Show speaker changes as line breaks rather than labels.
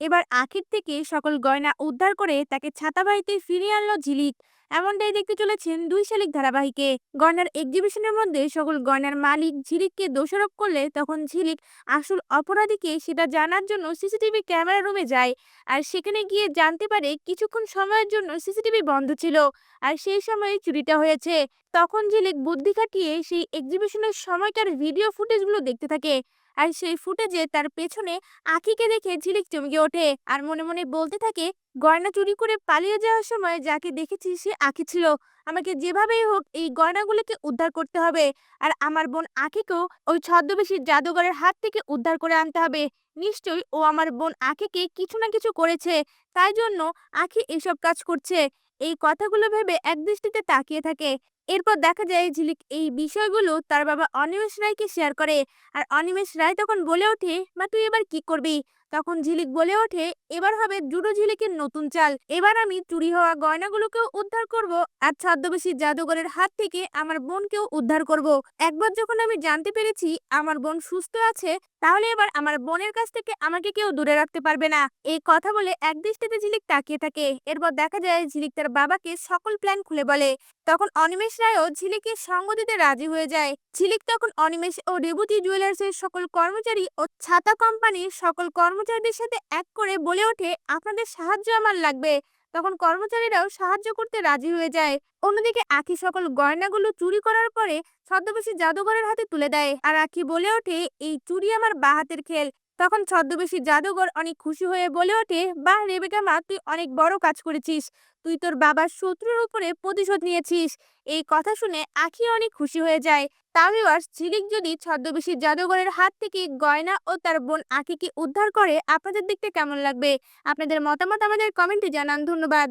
এবার আখির থেকে সকল গয়না উদ্ধার করে তাকে ছাতা বাড়িতে ফিরিয়ে আনলো ঝিলিক এমনটাই দেখতে চলেছেন দুই শালিক ধারাবাহিকে। গয়নার এক্সিবিশনের মধ্যে সকল গয়নার মালিক ঝিলিককে দোষারোপ করলে তখন ঝিলিক আসল অপরাধীকে সেটা জানার জন্য সিসিটিভি ক্যামেরা রুমে যায় আর সেখানে গিয়ে জানতে পারে কিছুক্ষণ সময়ের জন্য সিসিটিভি বন্ধ ছিল আর সেই সময় চুরিটা হয়েছে। তখন ঝিলিক বুদ্ধি খাটিয়ে সেই এক্সিবিশনের সময়কার ভিডিও ফুটেজগুলো দেখতে থাকে। আর সেই ফুটেজে তার পেছনে আখিকে দেখে ঝিলিক চমকে ওঠে। আর মনে মনে বলতে থাকে, গয়না চুরি করে পালিয়ে যাওয়ার সময় যাকে দেখেছি সে আখি ছিল। আমাকে যেভাবেই হোক এই গয়নাগুলোকে উদ্ধার করতে হবে। আর আমার বোন আখিকেও ওই ছদ্মবেশী জাদুঘরের হাত থেকে উদ্ধার করে আনতে হবে। নিশ্চয়ই ও আমার বোন আখিকে কিছু না কিছু করেছে। তাই জন্য আখি এসব কাজ করছে। এই কথাগুলো ভেবে একদৃষ্টিতে তাকিয়ে থাকে। এরপর দেখা যায় ঝিলিক এই বিষয়গুলো তার বাবা অনিমেষ রায়কে শেয়ার করে। আর অনিমেষ রায় তখন বলে ওঠে, মা, তুই এবার কি করবি? তখন ঝিলিক বলে ওঠে, এবার হবে জুডো ঝিলিকের নতুন চাল। এবার আমি চুরি হওয়া গয়নাগুলোকেও উদ্ধার করব আর ছদ্মবেশী জাদুঘরের হাত থেকে আমার বোনকেও উদ্ধার করব। একবার যখন আমি জানতে পেরেছি আমার বোন সুস্থ আছে, তাহলে এবার আমার বোনের কাছ থেকে আমাকে কেউ দূরে রাখতে পারবে না। এই কথা বলে এক দৃষ্টিতে ঝিলিক তাকিয়ে থাকে। এরপর দেখা যায় ঝিলিক তার বাবাকে সকল প্ল্যান খুলে বলে। তখন অনিমেষ রায়ও ঝিলিকের সঙ্গ দিতে রাজি হয়ে যায়। ঝিলিক তখন অনিমেষ ও রেবতী জুয়েলার্সের সকল কর্মচারী ও ছাতা কোম্পানির সকল কর্মচারীদের সাথে এক করে বলে ওঠে, আপনাদের সাহায্য আমার লাগবে। তখন কর্মচারীরাও সাহায্য করতে রাজি হয়ে যায়। অন্যদিকে আখি সকল গয়নাগুলো চুরি করার পরে ছদ্মবেশী জাদুঘরের হাতে তুলে দেয়। আর আখি বলে ওঠে, এই চুরি আমার বা হাতের খেল। তখন ছদ্মবেশী জাদুঘর অনেক খুশি হয়ে বলে ওঠে বা রেবেকা মা, তুই অনেক বড় কাজ করেছিস। তুই তোর বাবার শত্রুর উপরে প্রতিশোধ নিয়েছিস। এই কথা শুনে আখি অনেক খুশি হয়ে যায়। তামিওয়ার ঝিলিক যদি ছদ্মবেশী জাদুঘরের হাত থেকে গয়না ও তার বোন আখিকে উদ্ধার করে, আপনাদের দেখতে কেমন লাগবে? আপনাদের মতামত আমাদের কমেন্টে জানান। ধন্যবাদ।